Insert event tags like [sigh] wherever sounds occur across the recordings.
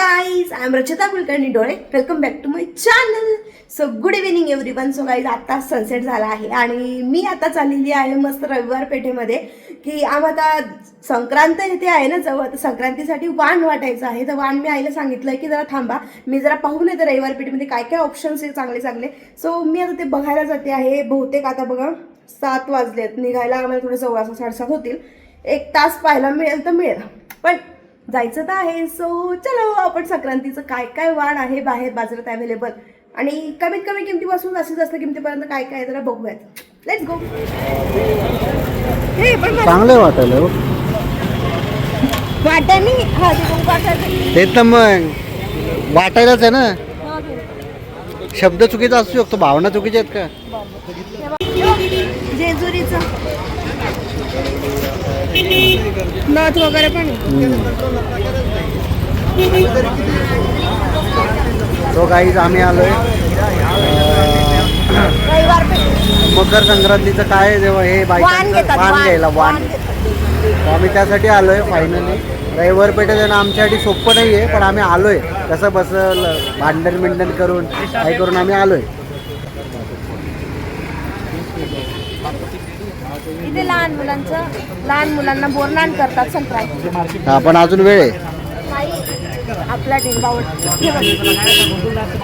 Guys I am Rachita Kulkarni डोळे welcome back to my channel so good evening everyone so guys आता sunset झाला आहे आणि मी आता चाललेली आहे मस्त रविवार पेठेमध्ये की आम आता संक्रांत इथे आहे ना जवळ तर संक्रांतीसाठी वाण वाटायचं आहे. तर वाण मी आईला सांगितलं की जरा थांबा. मी जरा पाहून येते रविवार पेठेमध्ये काय काय ऑप्शन्स आहे चांगले चांगले. सो मी आता ते बघायला जाते आहे. बहुतेक आता बघा सात वाजलेत. निघायला आम्हाला थोडं जवळ असं साडेसात होतील. एक तास पाहायला मिळेल तर मिळेल. पण जायचं तर आहे. सो चलो आपण संक्रांतीचं काय काय वाण आहे बाहेर बाजारात अवेलेबल आणि कमीत कमी किमतीपासून जास्तीत जास्त किमतीपर्यंत काय काय जरा बघूयात. लेट्स गो हे पण चांगलं वाटायला हो. वाटाणे हा ते वाटाणे. तेच तर मग वाटायलाच आहे ना. शब्द चुकीचा असू शकतो भावना चुकीच्या आहेत का? जेजुरीचं. नथ वगैरे पण. तो काहीच आम्ही आलोय. मकर संक्रांतीचं काय आहे जेव्हा हे बायकांचं घेतात वाण घ्यायला वाण. आम्ही त्यासाठी आलोय फायनली रविवार पेठे जाणं आमच्यासाठी सोपं नाही आहे पण आम्ही आलोय. कसं बसल भांडण मिंडण करून काय करून आम्ही आलोय. इथे लहान मुलांचं लहान मुलांना बोरनान करतात संक्रांती आपण अजून वेळ आहे आपला हे.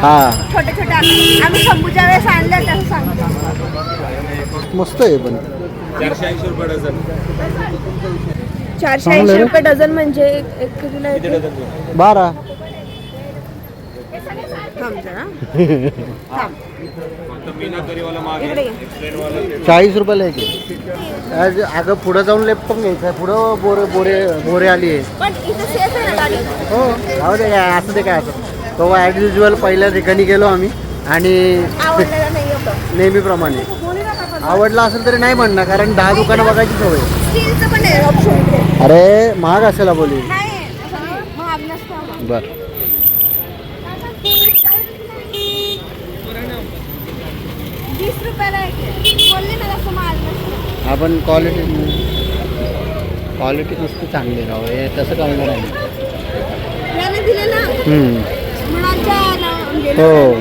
हा छोटे छोटे आकार. आम्ही शंभूच्या वेळेस आणलं तसं सांगतो मस्त आहे पण चारशे ऐंशी. रुपये डझन म्हणजे एक एक किलोला येते. बारा थांब जरा. थांब. चाळीस रुपयाला एक आहे. आज अगं पुढं जाऊन लेप पण घ्यायचं आहे. पुढं बोरे बोरे बोरे आली आहे. पण इथे सेफ आहे ना गाडी? हो दे काय असं ते काय असं. तो ॲज युजल पहिल्या ठिकाणी गेलो आम्ही आणि नेहमीप्रमाणे. आवडला असेल तरी नाही म्हणणार कारण दहा दुकानं बघायची सवय स्टीलचं पण आहे ऑप्शन इथे अरे महाग असेल बोली बर वीस रुपयाला एक आहे. बोलले ना तसं महाग नसतं आपण क्वालिटी क्वालिटी नुसती चांगली राहू हे तसं कळणार नाही म्हणजे हो.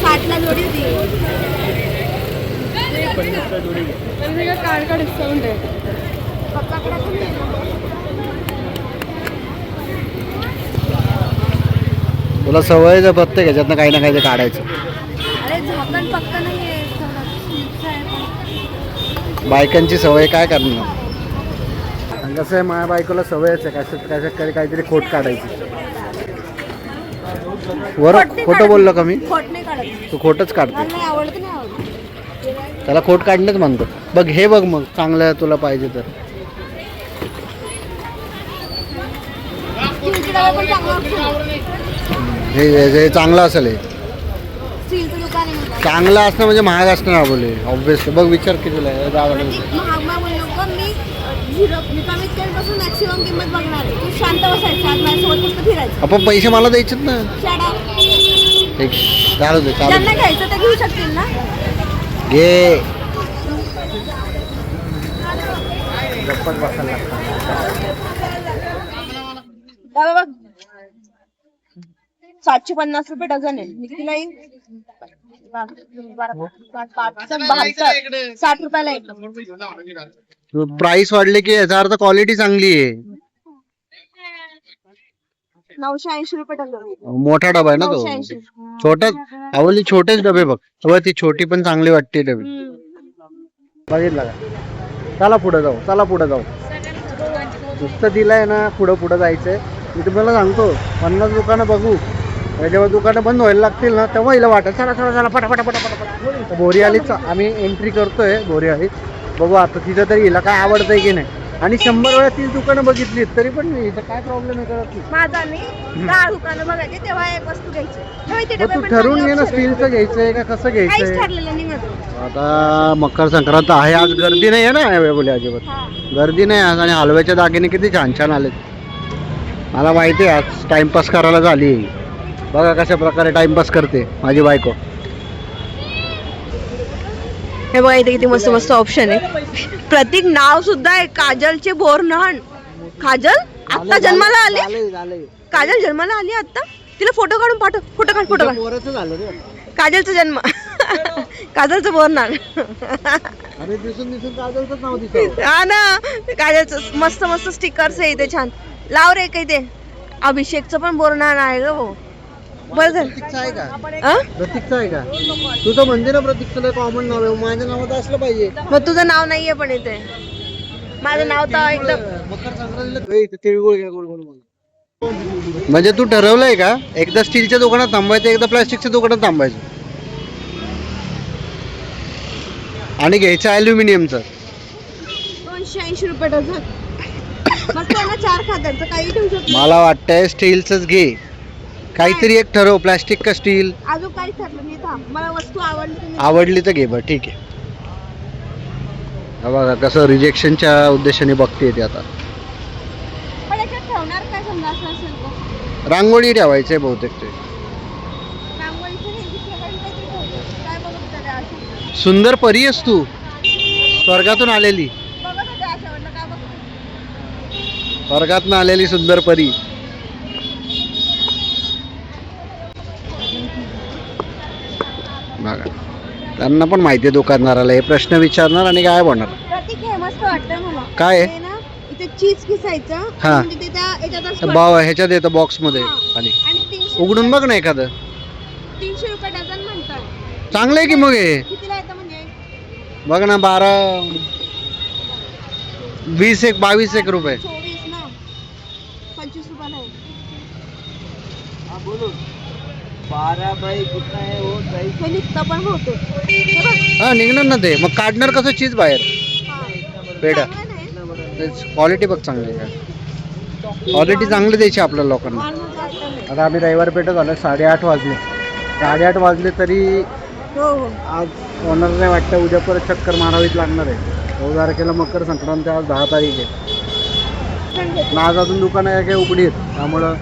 साठला जोडी कार्ड का डिस्काउंट आहे पप्पाकडे पण आहे. तुला सवय जर प्रत्येक ह्याच्यातनं काही ना काही काढायचं. बायकांची सवय काय करणार? कसं आहे माझ्या बायकोला सवयच आहे कशात कशात काही काहीतरी खोट काढायची. वर खोट. बोललो का मी? खोट नाही काढत. तू खोटच काढते. त्याला खोट काढणंच म्हणतो. बघ हे बघ मग चांगलं तुला पाहिजे तर. हे हे- चांगलं असेल हे. स्टीलचं दुकान आहे म्हणलं. चांगलं असणं म्हणजे महाग असणार बोले ऑब्विसली बघ विचार कितीला आहे दहा वाजता. म्हणजे महाग महाग बोलू नको मी झिरो मी कमीत कमी पासून मॅक्सिमम किंमत बघणार आहे. तू शांत बसायचं आज माझ्यासोबत फक्त फिरायचं. आपण पैसे मला द्यायचेत ना. शाळा ठीक चालू दे चालू ज्यांना दे. घ्यायचं ते घेऊ शकतील ना? घे. बसायला लागतं. बाबा बघ. सातशे पन्नास रुपये डझन आहे. निघती नाही. बहात्तर. साठ रुपयाला एक प्राइस वाढले की याचा अर्थ क्वालिटी चांगली आहे. नऊशे ऐंशी रुपये डझन मोठा डबा आहे ना तो. 980. छोटा आवली छोटेच डबे बघ. ती छोटी पण चांगली वाटते डबे. बघितलं का? चला पुढे जाऊ. चला पुढे जाऊ. नुसतं दिलंय ना पुढं पुढं जायचंय. मी तुम्हाला सांगतो. पन्नास दुकानं बघू. जेव्हा दुकानं बंद व्हायला लागतील ना तेव्हा हिला वाटत चला चला चला पटापटा पटापट बोरी आलीच आम्ही एंट्री करतोय बोरी आलीत बघू आता तिथं तरी हिला काय आवडतंय की नाही. आणि शंभर वेळा तीच दुकानं बघितली तरी पण इथं काय प्रॉब्लेम आहे कळत नाही. माझा मी दहा दुकानं बघायचे तेव्हा एक वस्तू घ्यायची. तेव्हा इथे मग डबे तू ठरवून घे ना. स्टीलचं घ्यायचंय का कसं घ्यायचंय? आता मकर संक्रांत आहे आज गर्दी नाही आहे ना बोले अजिबात. हा. गर्दी नाही आज आणि हलव्याच्या दागिने किती छान छान आलेत. मला माहिती आहे आज टाइमपास करायला झाली. बघा कशा प्रकारे टाइमपास करते माझी बायको. हे बघा इथे किती मस्त मस्त ऑप्शन आहे. प्रतीक नाव सुद्धा आहे काजलचे बोरनहाण. काजल आता जन्माला आली. काजल जन्माला आली आता तिला फोटो काढून पाठव फोटो काढ फोटो काढ. काजलचा जन्म. [laughs] काजलचं दिसत हा ना काजलचं मस्त मस्त स्टिकर्स आहे इथे छान. लाव रे काही ते अभिषेकचं पण बोरनान आहे ग भाऊ. बरं झालं प्रतीकचं आहे का? अं? प्रतीकचं आहे का? तू तर म्हणते ना प्रतीकचं कॉमन नाव आहे. माझ्या नावात असलं पाहिजे. मग तुझं नाव नाहीये पण इथे. माझं नाव तर एकदम मकर संक्रांतीला ए, इथे तिळगुळ घ्या गोल. म्हणजे तू ठरवलंय का? एकदा स्टीलच्या दुकानात थांबायचं एकदा प्लास्टिकच्या दुकानात थांबायचं. आणि घ्यायचं अल्युमिनियमचं दोनशे ऐंशी रुपये डझन. मस्त आहे ना चार खात्याचं काही ठेवू शकतो. मला वाटतंय स्टीलचंच घे. काहीतरी एक ठरव प्लास्टिक का स्टील अजून काही ठरलं नाही थांब मला वस्तू आवडली तुम्ही आवडली तर घे बरं ठीक आहे. हा बघा कसं रिजेक्शनच्या उद्देशाने बघते ते आता. पण याच्यात ठेवणार काय समजा असं असेल तर? रांगोळी ठेवायचे बहुतेक ते. रांगोळीचं हे दुसरं काही काहीतरी ठेवलं. काय बघत होता त्या आशा? सुंदर परी आहेस तू. स्वर्गातून आलेली. बघत होत्या आशा म्हटलं काय बघत होती? स्वर्गातून आलेली सुंदर परी बघा त्यांना पण माहिती आहे दुकानदाराला. हे प्रश्न विचारणार आणि काय बोलणार प्रतीक हे मस्त वाटतं मला. काय आहे? ते ना इथे चीज किसायचं. हा. म्हणजे ते त्या ह्याच्यात येतं बॉक्समध्ये. खाली आणि तीनशे उघडून बघ ना एखादं. तीनशे रुपये डझन म्हणतात. चांगलं आहे की मग हे? कितीला येतं म्हणजे? बघ ना बारा वीस एक बावीस एक रुपये. चोवीस ना. पंचवीस रुपयाला आहे. बारा बाई है वो हे निघतं पण होते बघ. निघणार ना ते. मग काढणार कसं चीज बाहेर? हा. पेढा. क्वालिटी बघ चांगली आहे. क्वालिटी चांगली द्यायची आपल्या लोकांना. आता आम्ही रविवार पेठ झालं साडेआठ वाजले. साडेआठ वाजले तरी हो हो. आज होणार नाही वाटतं उद्या परत चक्कर मारावीच लागणार आहे. चौदा तारखेला मकर संक्रांत आज दहा तारीख आहे. आज अजून दुकानं काय काय उघडी आहेत. त्यामुळं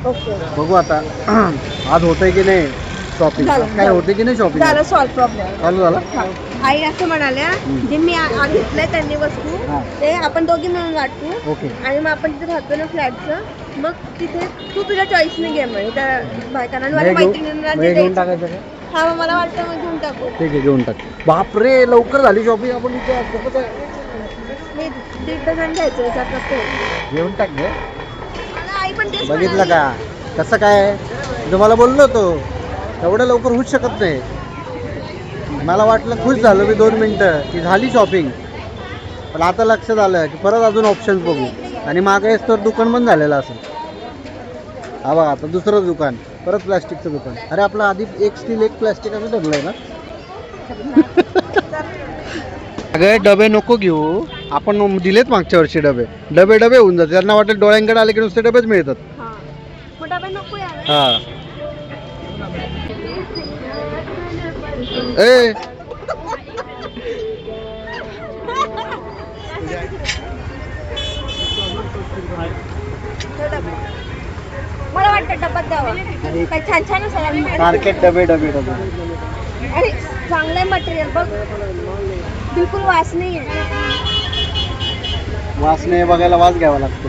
बघू आता. [clears throat] आज होतंय की नाही शॉपिंग झालं, काय झालं. होते की नाही शॉपिंग झालं सॉल्व प्रॉब्लेम चालू झाला? आई असं म्हणाल्या हम्म. जे मी आ- आ- घेतलंय त्यांनी वस्तू हा. ते आपण दोघी मिळून वाटू. ओके. आणि मग आपण तिथे राहतो ना फ्लॅटचं मग तिथे तू तुझ्या चॉईसने घे म्हणे त्या बायकांना आणि माझ्या हे घेऊ- मैत्रिणींना मग जे घेऊन द्यायचं. टाकायचं का? हा मग मला वाटतं मग घेऊन टाकू. ठीक आहे घेऊन टाक. बापरे लवकर झाली शॉपिंग आपण इथे. आज खूपच आहे. मी दीड डझन घ्यायचं याच्यात नसते घेऊन टाक गे. मला आई पण तेच बघितलं म्हणाली. का? कसं काय? तुम्हाला बोललो होतो. एवढं लवकर होऊच शकत नाही. मला वाटलं खुश झालो मी दोन मिनटं. की झाली शॉपिंग पण आता लक्षात आलं की परत अजून ऑप्शन्स बघू. आणि मागे तर दुकान बंद झालेलं असेल हा बघा आता दुसरं दुकान. परत प्लास्टिकचं दुकान. अरे आपलं आधी एक स्टील एक प्लास्टिक असं ठरलंय ना. अगं डबे नको घेऊ. आपण दिलेत मागच्या वर्षी डबे. डबे डबे होऊन जातात. त्यांना वाटेल डोळ्यांकडे आले की नुसते डबेच मिळतात. हा. मग डबे नको यावे हा. ए. हे डबे. मला वाटतं डब्यात द्यावा. काही छान छान असेल मार्केट डबे डबे डबे. आणि चांगलं मटेरियल बघ. बिलकुल वास नाही आहे वास नाही बघायला वास घ्यावा लागतो.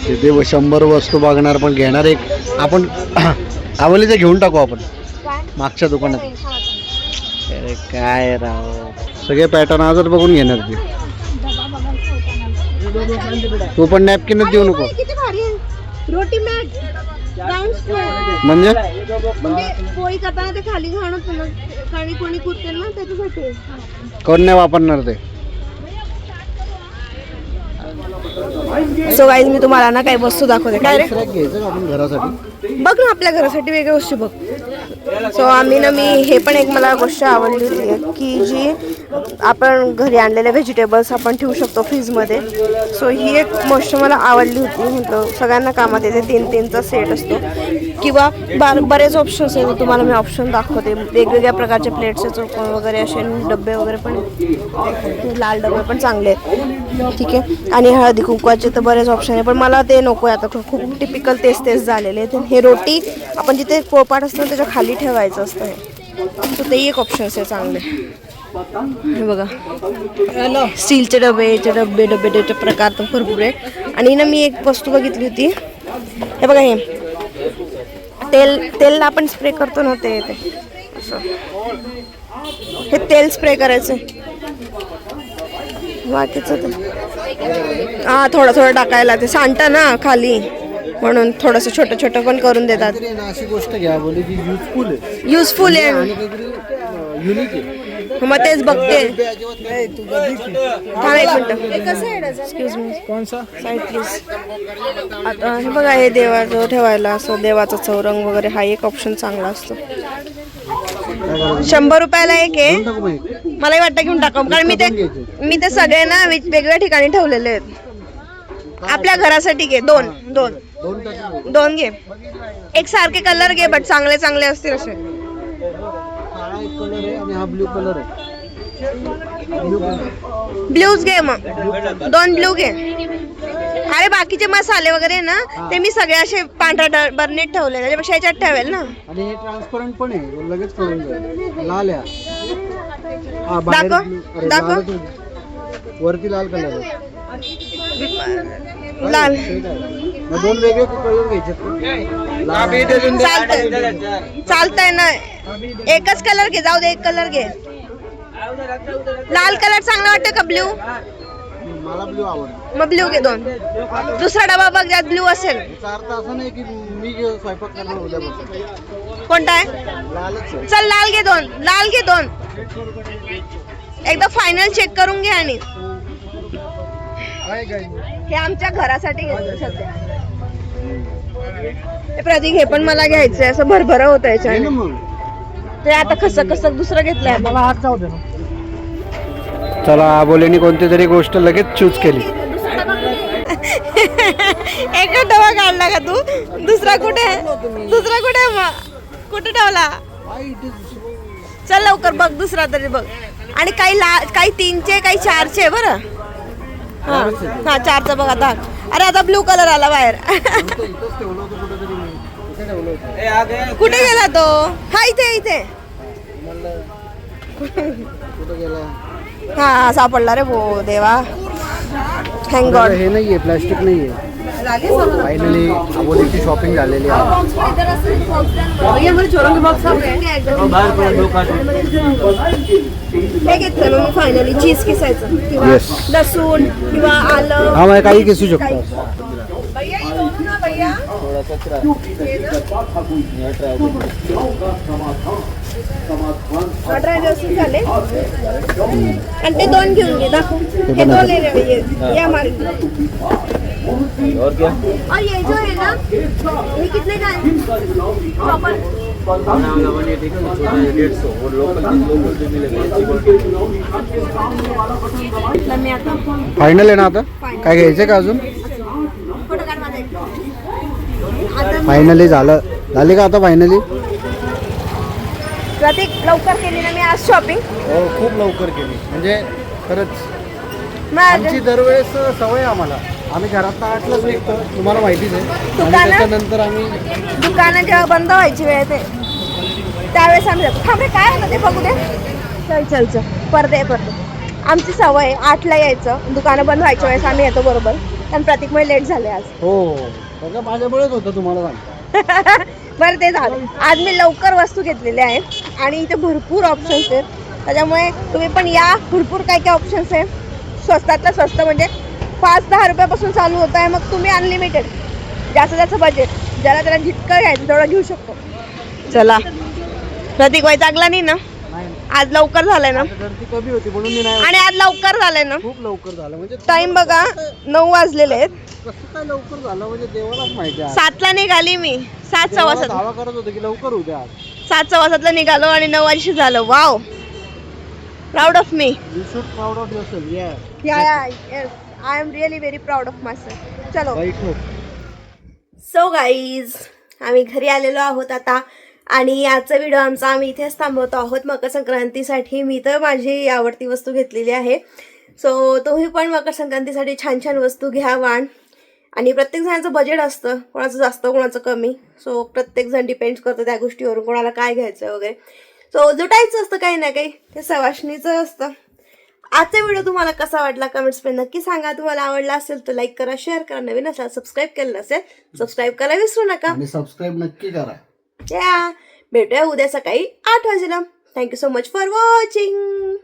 तिथे शंभर वस्तू बघणार पण घेणार एक. आपण [clears throat] आवलीचं घेऊन टाकू आपण. मागच्या दुकानात. हा. अरे काय राव. सगळे पॅटर्न आजच बघून घेणार ते. तू पण नॅपकिनच देऊ नको. अरे, किती भारी आहे. रोटी मॅट म्हणजे? म्हणजे पोळी करताना ते खाली घाण होतं ना कोणी कुरतेल ना त्याच्यासाठी. कोण नाही वापरणार ते? सो गाईज मी तुम्हाला ना काही वस्तू दाखवते. काय रे? बघ ना आपल्या घरासाठी वेगळ्या गोष्टी बघ. सो आम्ही ना मी हे पण एक मला गोष्ट आवडली होती की जी आपण घरी आणलेले व्हेजिटेबल्स आपण ठेवू शकतो फ्रीजमध्ये सो ही एक गोष्ट मला आवडली होती. म्हटलं सगळ्यांना कामात येते तीन तीनचा सेट असतो. किंवा बार बरेच ऑप्शन्स आहेत. तुम्हाला मी ऑप्शन दाखवते. वेगवेगळ्या प्रकारचे प्लेट्सचे चौकोन वगैरे असे डबे वगैरे पण. लाल डबे पण चांगले आहेत. ठीक आहे. आणि हळदी कुंकवाचे तर बरेच ऑप्शन आहे पण मला ते नको आहे आता. खूप- टिपिकल तेच तेच झालेले आहेत. हे रोटी आपण जिथे पोळपाट असतं ना, त्याच्याखाली ठेवायचं असतं हे. तर तेही एक ऑप्शन्स आहे चांगले. हे बघा. स्टीलचे डबे याचे डबे डबे त्याचे प्रकार तर भरपूर आहे आणि ना मी एक वस्तू बघितली होती. हे बघा हे. तेल तेल आपण स्प्रे करतो ना ते असं. हे तेल स्प्रे करायचं. बाकीचं हां हा थोडं थोडं टाकायला ते सांडतं ना खाली. म्हणून थोडंसं छोटं छोटं पण करून देतात. काहीतरी ना अशी गोष्ट घ्या बोली जी युजफुल आहे. युजफुल आहे. आणि काहीतरी युनिक आहे. मग तेच बघते. ते अजिबात नाही. थांब एक मिनिट एक्सक्यूज मी कोणसा साईड प्लीज आता हे बघा हे देवाचं ठेवायला असं देवाचा चौरंग वगैरे हा एक ऑप्शन चांगला असतो. शंभर रुपयाला एक आहे. टाकू. मलाही वाटतं घेऊन टाकावं कारण मी ते मी ते सगळे ना वे- वेगवेगळ्या ठिकाणी ठेवलेले आहेत. आपल्या घरासाठी घे दोन दोन. दोन घे. एक सारखे कलर घे बट चांगले चांगले असतील असे. ब्ल्यूज घे मग. दोन ब्ल्यू घे. अरे बाकीचे मसाले वगैरे ना ते मी सगळे असे पांढऱ्या बर्नीत ठेवले त्याच्यापेक्षा याच्यात ठेवेल ना. आणि हे ट्रान्सपरंट पण आहे. लगेच कळून जाईल. लाल दाखव, दाखव. वरती लाल कलर आहे. लाल. मग दोन वेगळे कलर घ्यायचे? लाल. चालतंय. चालतंय ना. एकच कलर घे जाऊ दे एक कलर घे. लाल कलर चांगला वाटतं का ब्ल्यू मला ब्ल्यू आवडतो. मग ब्ल्यू घे दोन. दुसरा डबा बघ ज्यात ब्ल्यू असेल. याचा अर्थ असा नाही की मी जे स्वयंपाक करणार उद्यापासून कोणता आहे? लालच आहे. चल लाल घे दोन. लाल घे दोन. एकदा फायनल चेक करून घे आणि. हे आमच्या घरासाठी घेतलं सध्या हे प्रतीक हे पण मला घ्यायचंय. असं भरभर होत ते आता कसं कसं दुसरं घेतलंय. मला हात जाऊ दे चला आबोलेनी कोणती तरी गोष्ट लगेच चूज केली. [laughs] एक डबा काढला का तू? दुसरा कुठे दुसरा कुठे कुठे ठेवला? चल लवकर बघ दुसरा तरी बघ. आणि काही ला काही तीनचे काही चारचे बरं. हा. हा चारचा बघा आता. अरे आता ब्लू कलर आला बाहेर. कुठे गेला तो? हा इथे इथे. हा, सापडला रे भो देवा. थँक गॉड हे नाहीये प्लास्टिक नाहीये. फायनली आबोलीची शॉपिंग झालेली आहे हे? घेतलं ना मी फायनली चीज़ किसायचं किंवा Yes. लसूण किंवा आलं। हा मग काही किसू शकतो भैया ये दोन झाले आणि ते घेऊन घे दाखव हे दोन ले ले ये ये हमारे और ये जो है ना ये कितने का है? प्रॉपर फायनल आहे ना आता काय घ्यायचंय का अजून? फायनली झालं. झाली का आता फायनली प्रतीक लवकर केली ना मी आज शॉपिंग हो खूप लवकर केली. म्हणजे खरंच आमची दरवेळेस सवय आहे आम्हाला. आम्ही घरात आठलाच निघतो तुम्हाला माहितीच आहे. आणि दुकानं? त्याच्यानंतर आम्ही दुकानं जेव्हा बंद व्हायची वेळ येते त्यावेळेस आम्ही जातो. थांब काय होतं ते बघू दे. चल चल चल. पडदे पडदे आमची सवय आहे, आठला यायचं. दुकानं बंद व्हायच्या वेळेस आम्ही येतो बरोबर. कारण प्रतीकमुळे लेट झाले आज. हो. सगळं माझ्यामुळेच होतं तुम्हाला सांगतो. [laughs] बरं ते झालं. आज मी लवकर वस्तू घेतलेल्या आहेत. आणि इथे भरपूर ऑप्शन्स आहेत. त्याच्यामुळे तुम्ही पण या. भरपूर काय काय ऑप्शन्स आहे स्वस्तातलं स्वस्त म्हणजे पाच दहा रुपयापासून चालू होत आहे मग तुम्ही अनलिमिटेड जास्त जास्त बजेट ज्याला त्याला जितकं घ्यायचं तेवढं घेऊ शकतो. चला. प्रतीक वाई चांगला नाही ना? आज लवकर झालंय ना? गर्दी कमी होती म्हणून मी नाही आणि आज लवकर झालंय ना? खूप लवकर झालं. म्हणजे टाइम बघा नऊ वाजलेले आहेत. कसं काय लवकर झालं? म्हणजे देवालाच माहिती आहे सातला निघाली मी. सात देवाला सव्वा सात. दावा करत होतो की लवकर होऊ द्या आज. सात सव्वा सातला निघालो आणि नऊ वाजशी झालं. Wow proud of me you should proud of yourself yeah yeah yeah yes I am really very proud of myself चलो सो गाईज आम्ही घरी आलेलो आहोत आता. आणि आजचा व्हिडिओ आमचा आम्ही इथेच थांबवतो आहोत. मकर संक्रांतीसाठी मी तर माझी आवडती वस्तू घेतलेली आहे. सो तुम्ही पण मकर संक्रांतीसाठी छान छान वस्तू घ्या वाण. आणि प्रत्येक जणांचं बजेट असतं. कोणाचं जास्त कोणाचं कमी. सो प्रत्येक जण डिपेंड करतं त्या गोष्टीवरून कोणाला काय घ्यायचं वगैरे. सो जुटायचं असतं काही ना काही. ते सवाशणीचं असतं. आजचा व्हिडिओ तुम्हाला कसा वाटला कमेंट्समध्ये नक्की सांगा. तुम्हाला आवडला असेल तर लाईक करा शेअर करा. नवीन असाल सबस्क्राईब केलं नसेल सबस्क्राईब करायला विसरू नका. आणि सबस्क्राईब नक्की करा. या. भेटूया उद्या सकाळी आठ वाजेला. Thank you so much for watching